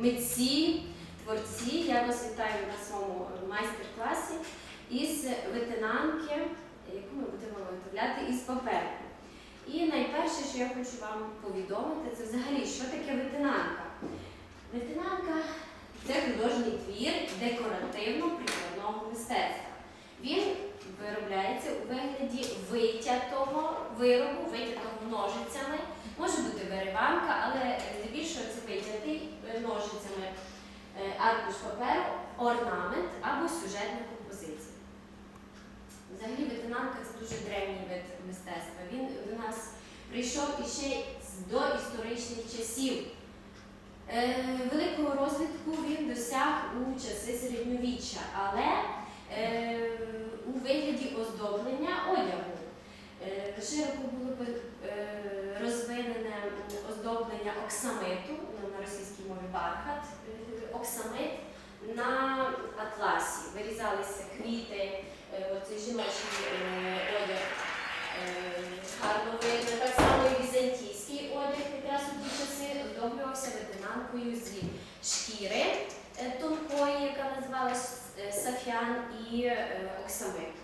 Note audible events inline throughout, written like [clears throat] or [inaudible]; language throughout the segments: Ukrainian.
митці, творці. Я вас вітаю на своєму майстер-класі із ветенанки, яку ми будемо виготовляти із паперу. І найперше, що я хочу вам повідомити, це взагалі, що таке ветенанка. Ветенанка це художній твір декоративно-прикладного мистецтва. Він виробляється у вигляді витятого виробу, витятого ножицями. Може бути вириванка, але здебільшого це витятий е, ножицями е, аркуш паперу, орнамент або сюжетна композиція. Взагалі ветенанка це дуже древній вид мистецтва. Він до нас прийшов іще з доісторичних часів. Е, Великого розвитку він досяг у часи середньовіччя, але у вигляді оздоблення одягу. Широко було розвинене оздоблення оксамиту, ну, на російській мові бархат, е, оксамит на атласі. Вирізалися квіти, е, оцей жіночий е, одяг гарно видно. Так само і візантійський одяг якраз у ті часи оздоблювався ветенанкою зі шкіри тонкої, яка називалась сафян, і оксамиту. Е,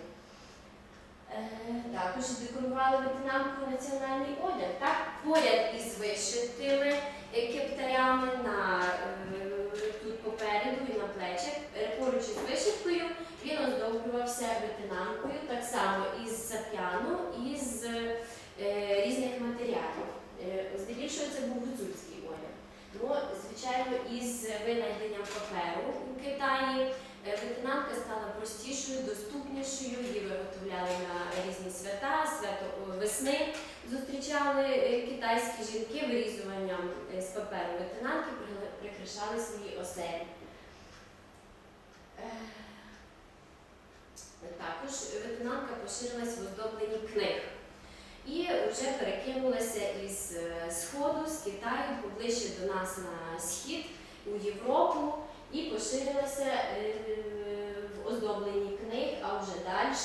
Також декорували ветенанку національний одяг. Так, поряд із вишитими е, кептарями на е, тут попереду і на плечах, е, поруч із вишивкою, він оздоблювався ветенанкою, так само із сап'яну, із е, різних матеріалів. Е, Здебільшого це був гуцульський одяг. Ну, звичайно, із винайденням паперу у Китаї е, ветенанка стала простішою, доступнішою, її виготовляли на різні свята, свято весни. Зустрічали е, китайські жінки вирізуванням е, з паперу ветенанки, прикрашали свої оселі. Е, Також ветенанка поширилась в оздобленні книг. І вже перекинулася із е, Сходу, з Китаю, поближче до нас на схід, у Європу, і поширилася е, в оздобленні книг, а вже далі,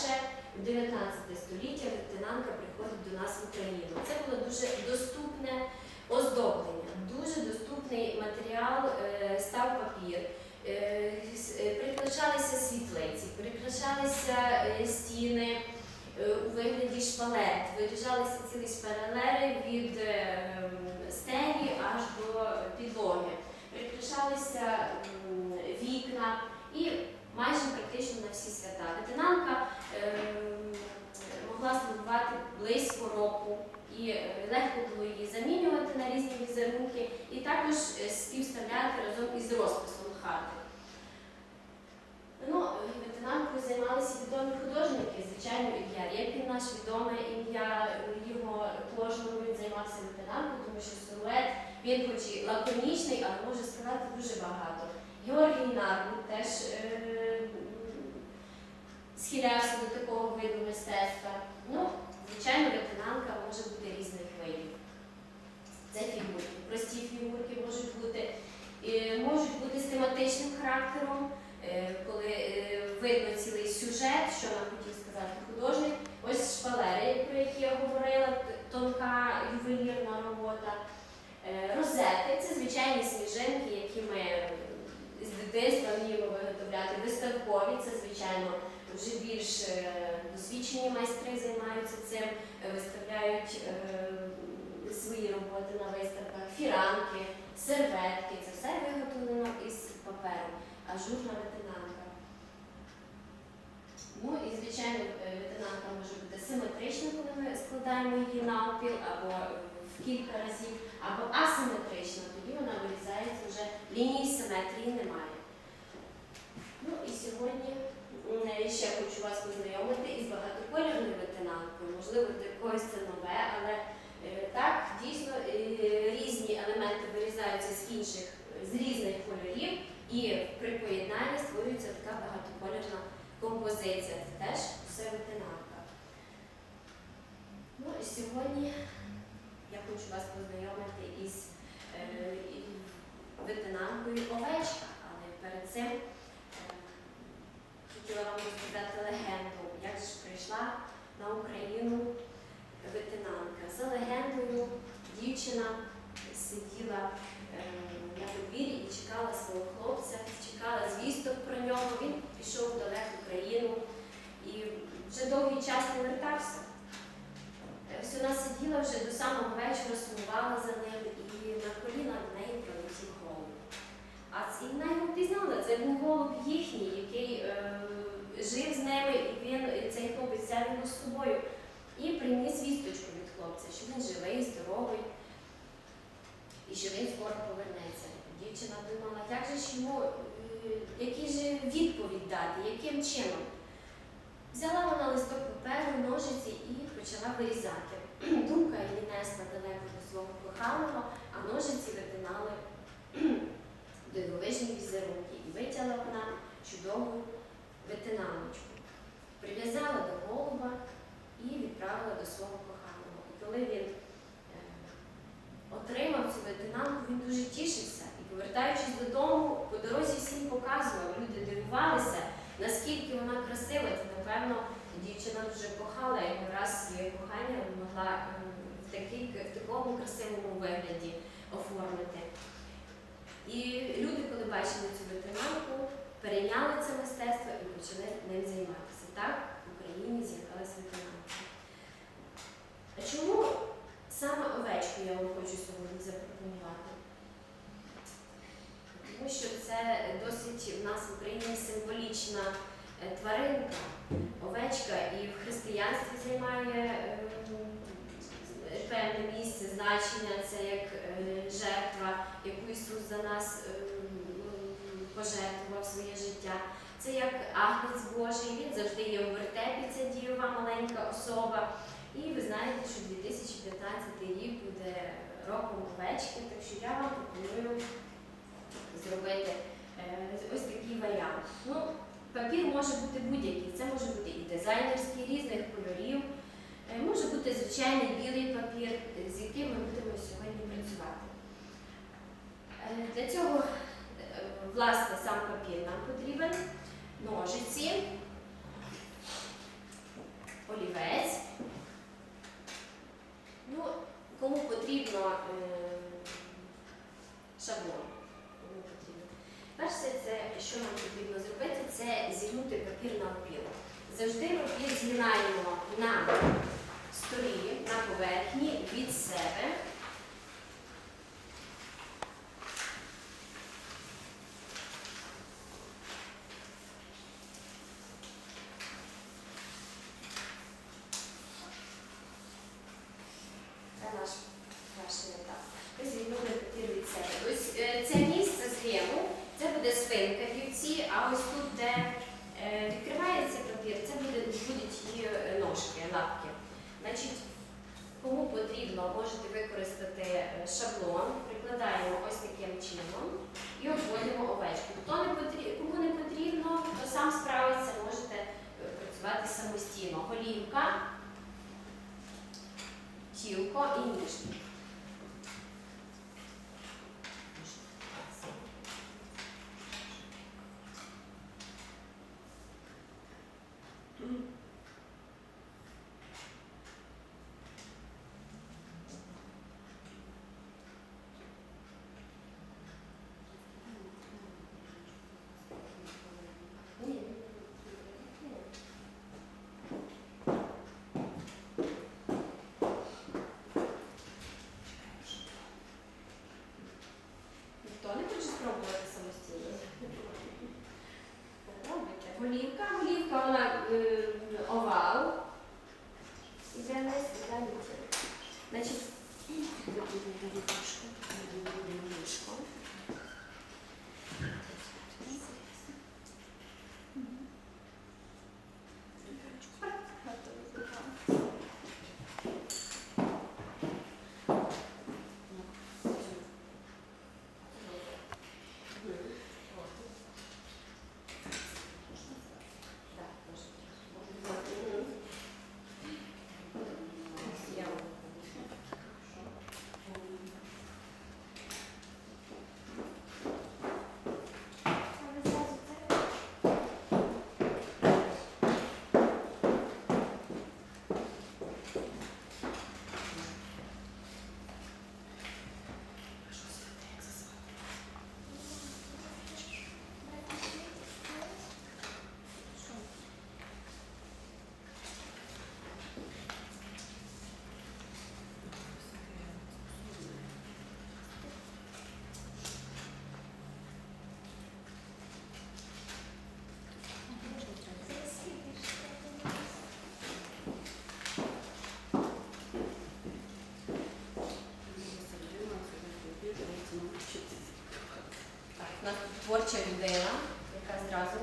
в 19 століття, ветенанка приходить до нас в Україну. Це було дуже доступне оздоблення, дуже доступний матеріал е, став папір. Е, Прикрашалися світлиці, прикрашалися стіни у вигляді шпалет, виріжалися цілі шпалери від прикрашалися вікна і майже практично на всі свята. Ветенанка е, могла слугувати близько року. І легко було її замінювати на різні візерунки, і також е, співставляти разом із розписом хати. Ну, ветенанкою займалися відомі художники. Звичайно, Ілля Рєпін наш відоме ім'я його він займався ветенанкою, тому що силует він хоч і лаконічний, але може сказати дуже багато. Георгій Нарбут теж е, схилявся до такого виду мистецтва. Ну, звичайно, ветенанка може бути різних видів. Це фігурки. Прості фігурки можуть бути, е, можуть бути з тематичним характером, е, видно цілий сюжет, що нам хотів сказати художник. Ось шпалери, про які я говорила, тонка ювелірна робота. Е, Розети це звичайні сніжинки, які ми з дитинства вміємо виготовляти. Виставкові це, звичайно, вже більш е, досвідчені майстри займаються цим, виставляють е, свої роботи на виставках, фіранки, серветки. Це все виготовлено із паперу, ажурна ветенанка. Ну і, звичайно, е, ветенанка може бути симетрична, коли ми складаємо її навпіл, або е, в кілька разів, або асиметрична, тоді вона вирізається вже лінії симетрії немає. Ну і сьогодні м, ще хочу вас познайомити із багатокольорною ветенанкою. Можливо, для когось це нове, але е, так, дійсно е, різні елементи вирізаються з інших, з різних кольорів, і при поєднанні створюється така багатокольорна композиція, це теж все ветеринарка. Ну і сьогодні я хочу вас познайомити із е, ветеринаркою Овечка, але перед цим е, хотіла вам розповідати легенду, як ж прийшла на Україну ветеринарка. За легендою дівчина сиділа. Е, на подвір'ї і чекала свого хлопця, чекала звісток про нього. Він пішов в далеку країну і вже довгий час не вертався. Е, Ось вона сиділа вже до самого вечора, сумувала за ним і на коліна в неї пролетів голуб. А і вона його пізнала, це був голуб їхній, який е, жив з ними, і він, цей хлопець взяв його з собою і приніс вісточку від хлопця, що він живий, здоровий і що він скоро повернеться. Дівчина думала, як же ж йому, е, який же відповідь дати, яким чином. Взяла вона листок паперу, ножиці і почала вирізати. [clears throat] Думка її несла далеко до свого коханого, а ножиці витинали [clears throat] дивовижні візерунки і витягла вона чудову витиналочку. Прив'язала до голуба і відправила до свого коханого. І коли він е, отримав цю витинанку, він дуже тішився. І повертаючись додому, по дорозі всім показував, люди дивувалися, наскільки вона красива. Це, напевно, дівчина дуже кохала його раз своє кохання могла е, в, такий, в такому красивому вигляді оформити. І люди, коли бачили цю ветеринарку, перейняли це мистецтво і почали ним займатися. Так в Україні з'явилася ветеринарка. А чому саме овечку я вам хочу сьогодні запропонувати? Тому що це досить в нас в Україні символічна е, тваринка. Овечка і в християнстві займає ем, певне місце, значення, це як е, жертва, яку Ісус за нас пожертвував своє життя. Це як агнець Божий, він завжди є у вертепі, ця дієва маленька особа. І ви знаєте, що 2015 рік буде роком овечки, так що я вам пропоную зробити е, ось такий варіант. Ну, папір може бути будь-який. Це може бути і дизайнерський, різних кольорів. Е, Може бути звичайний білий папір, з яким ми будемо сьогодні працювати. Е, Для цього, власне, сам папір нам потрібен, ножиці, олівець. Ну, кому потрібно шаблон. Перше, це, що нам потрібно зробити, це зігнути папір на опіл. Завжди папір згинаємо на столі, на поверхні від себе. Це наш перший етап. Ми зігнули папір від себе. Ось е, це місце згину, це буде спинка вівці, а ось тут, де е, відкривається папір, це будуть її е, ножки, лапки. Значить, кому потрібно, можете використати е, шаблон, прикладаємо ось таким чином і обводимо овечку. Хто не потрібно, кому не потрібно, хто сам справиться, можете працювати самостійно. Голівка, тілко і ніжки. Mm. нас творча людина, яка зразу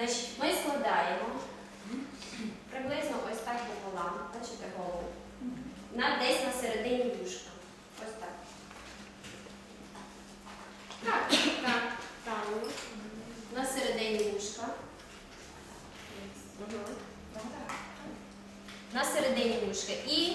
Значить, Ми складаємо приблизно ось так пополам, бачите голову, на, десь на середині вушка. Ось так. Так, так, правильно. На середині вушка. На середині вушка. І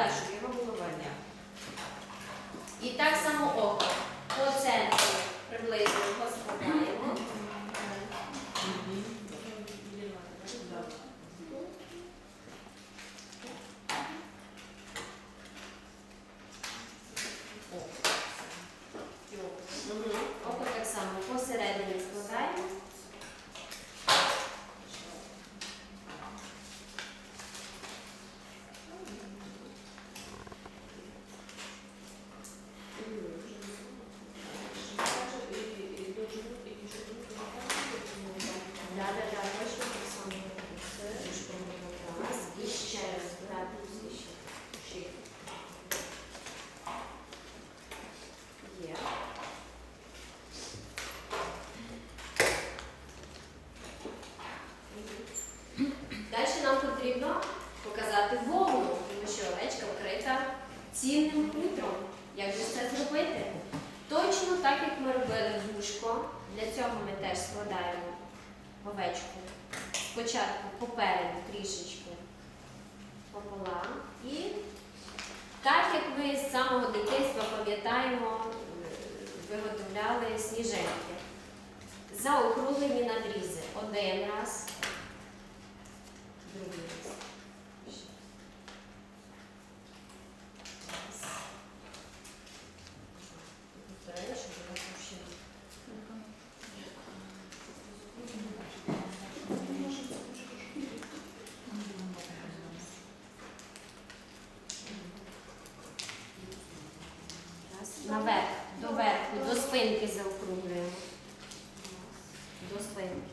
Дальше його головання. І так само наверх, до верху, до спинки заокруглюємо. До спинки.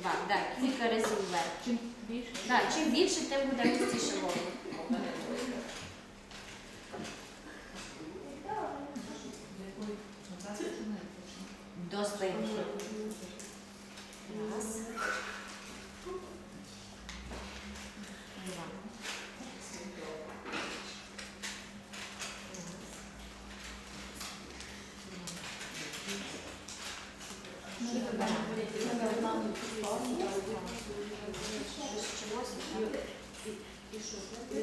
Два. Так, кілька разів вверх. Чим більше, тим буде густіше волосся. Thank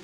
you.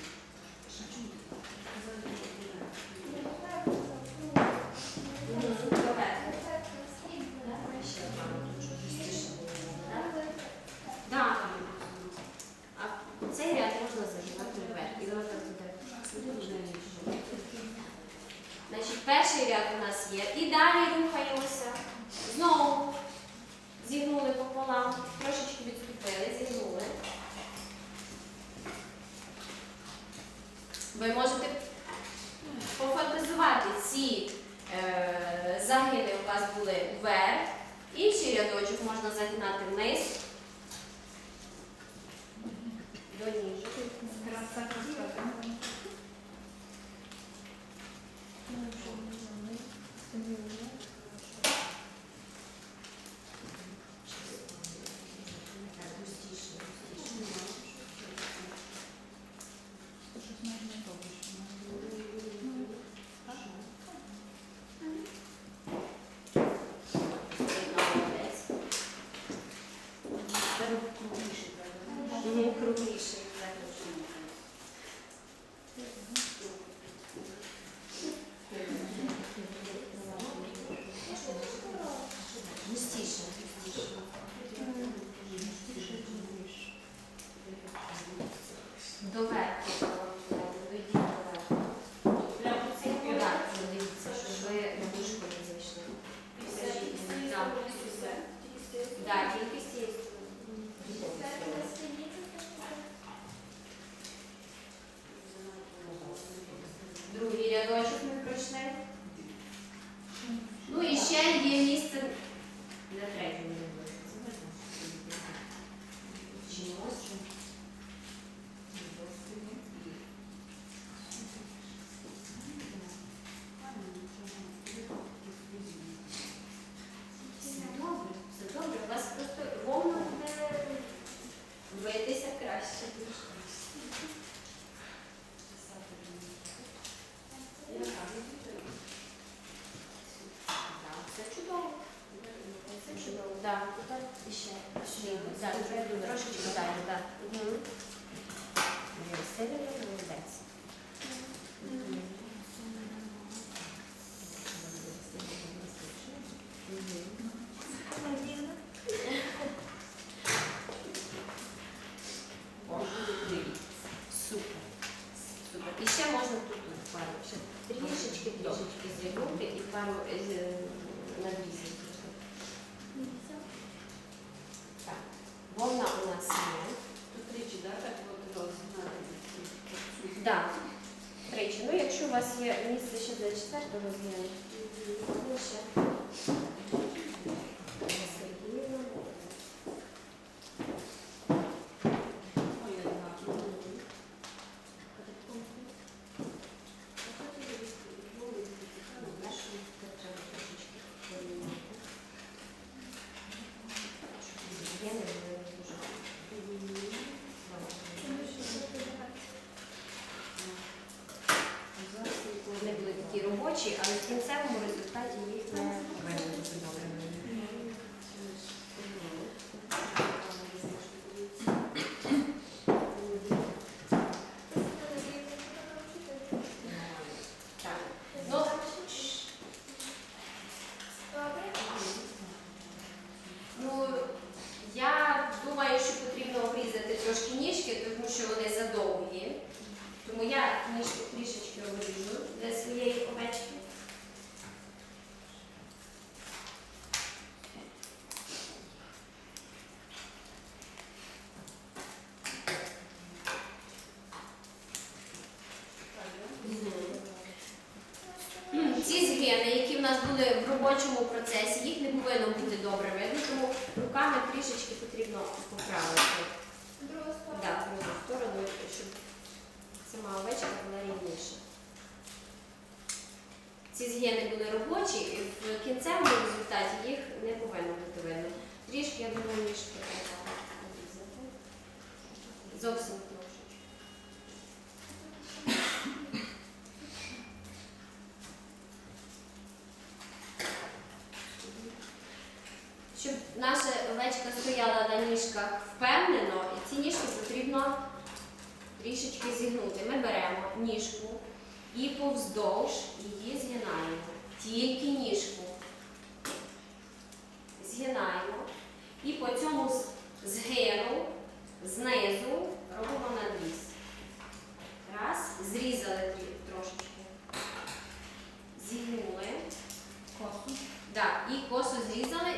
Робочі, але в кінцевому результаті їх не Повинні бути добрими. так. Ну, Ну, я думаю, що потрібно обрізати трошки ніжки, тому що вони задовгі. Тому я ніжки трішечки обріжу для своєї овечки. М, Ці згини, які в нас були в робочому процесі, їх не повинно бути добре видно, тому руками трішечки потрібно поправити. Да, в другу сторону, щоб сама овечка була рівніша. Ці згини були робочі, і в кінцевому результаті їх не повинно бути видно. Трішки, я думаю, треба обрізати. Зовсім трошечки. Щоб наша овечка стояла на ніжках впевнено, і ці ніжки потрібно трішечки зігнути. Ми беремо ніжку і повздовж її згинаємо. Тільки ніжку. Згинаємо. І по цьому згину знизу робимо надріз. Раз, зрізали трошечки. Зігнули. Косу. Так, і косу зрізали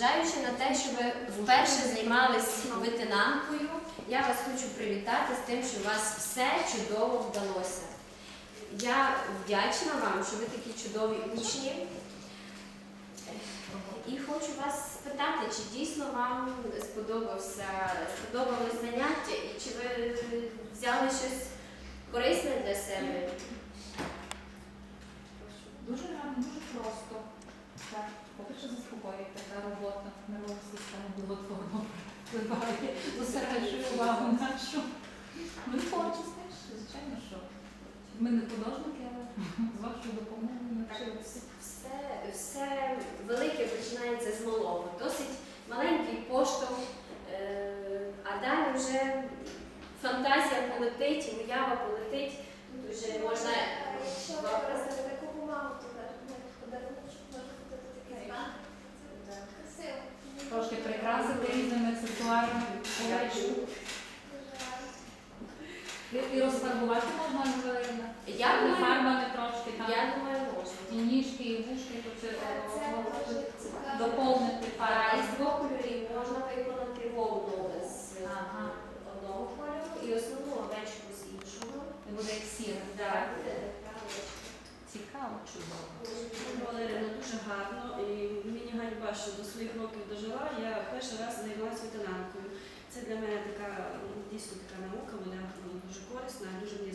Зважаючи на те, що ви вперше займалися витинанкою, я вас хочу привітати з тим, що у вас все чудово вдалося. Я вдячна вам, що ви такі чудові учні. І хочу вас спитати, чи дійсно вам сподобався, сподобалось заняття і чи ви взяли щось корисне для себе? Дуже гарно, дуже просто. Так, по-перше, заспокоює така робота нервова система благотворно впливає, зосереджує увагу нашу. Ну, і творчість звичайно, що. Ми не художники, але з вашою допомогою навчилися. Все, все велике починається з малого. Досить маленький поштовх, е, а далі вже фантазія полетить, уява полетить. Тут вже можна Якщо використати таку бумагу, то навіть подарунок може бути такий знак. Красиво. Трошки прикрасити різними аксесуарами. овечку. І, і розфарбувати можна Ангелина? Я думаю, фарбами трошки там. я думаю, можна. І ніжки, і вушки, то це Це доповнити А фарбами. із двох кольорів можна виконати вовну з Ага. одного кольору і основну овечку з іншого. Це буде як сіра. Так, буде. Цікаво, чудово. Валерина дуже гарно. І мені ганьба, що до своїх років дожила. Я перший раз займалася ветенанкою. Це для мене така ну, дійсно така наука, вона ну, дуже корисна, дуже мені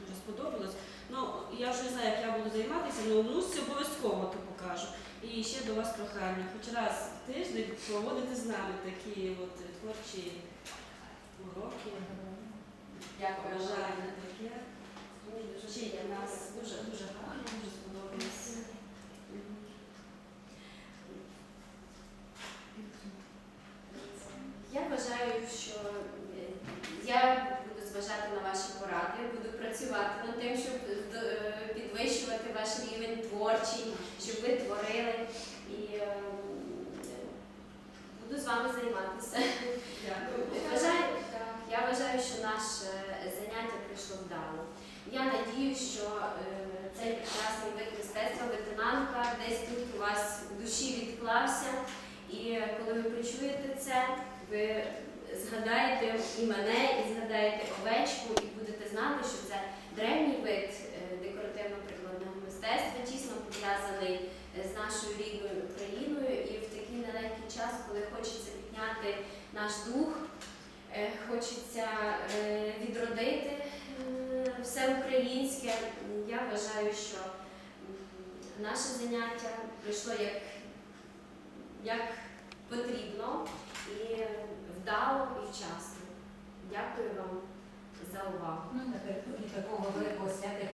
дуже сподобалось. Ну я вже не знаю, як я буду займатися, але внучці обов'язково то покажу. І ще до вас прохання, хоч раз в тиждень проводити з нами такі от творчі уроки. Дякую. Бажання таке. Дуже нас дуже дуже гарно, дуже сподобалось. Я вважаю, що е, я буду зважати на ваші поради, буду працювати над тим, щоб е, підвищувати ваш рівень творчий, щоб ви творили і е, буду з вами займатися. Вважаю, я вважаю, що наше заняття пройшло вдало. Я надію, що цей прекрасний вид мистецтва ветенанка десь тут у вас в душі відклався. І коли ви почуєте це, ви згадаєте і мене, і згадаєте овечку, і будете знати, що це древній вид е, декоративно-прикладного мистецтва, тісно пов'язаний е, з нашою рідною Україною. І в такий нелегкий час, коли хочеться підняти наш дух, е, хочеться відродити все українське, я вважаю, що наше заняття пройшло як як потрібно і вдало і вчасно. Дякую вам за увагу. Ну, такого великого свята